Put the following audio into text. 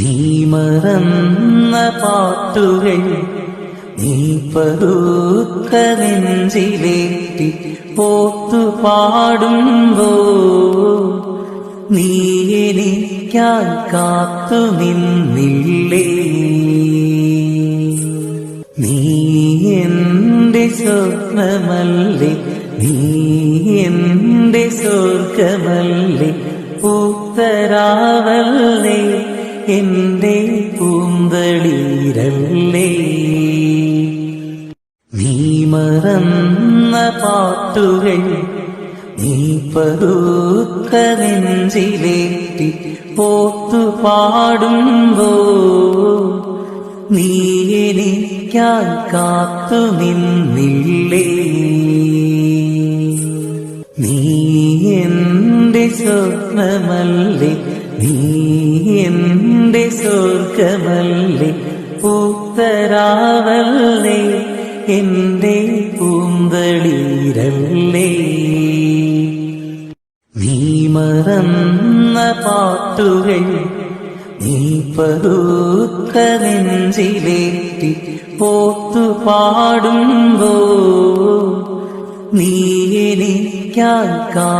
നീ മറന്ന പാട്ടുകൾ നീ പതുക്ക നെഞ്ചിലേറ്റി പോത്തു പാടുമ്പോ നീ എനിക്കാൻ കാത്തു നിന്നില്ലേ? നീ എന്റെ സ്വപ്നമല്ലേ നീ എന്റെ സ്വർഗമല്ലേ പൂത്തരാവല്ലേ എന്റെ പൂന്തളിരല്ലേ നീ മറന്ന പാട്ടുകൾ നീ പതുക്ക നെഞ്ചിലേറ്റി പോത്തു പാടുമ്പോ നീ എനിക്കാൻ കാത്തു നിന്നില്ലേ? നീ എന്റെ സ്വപ്നമല്ലേ? നീ സ്വർഗമല്ലേ പൂത്തരാവല്ലേ എന്റെ പൂന്തളീരല്ലേ നീ മറന്ന പാട്ടുകൾ നീ പതുക്ക നെഞ്ചിലേറ്റി പോത്തു പാടുമ്പോ നീ എനിക്കാൻ കാ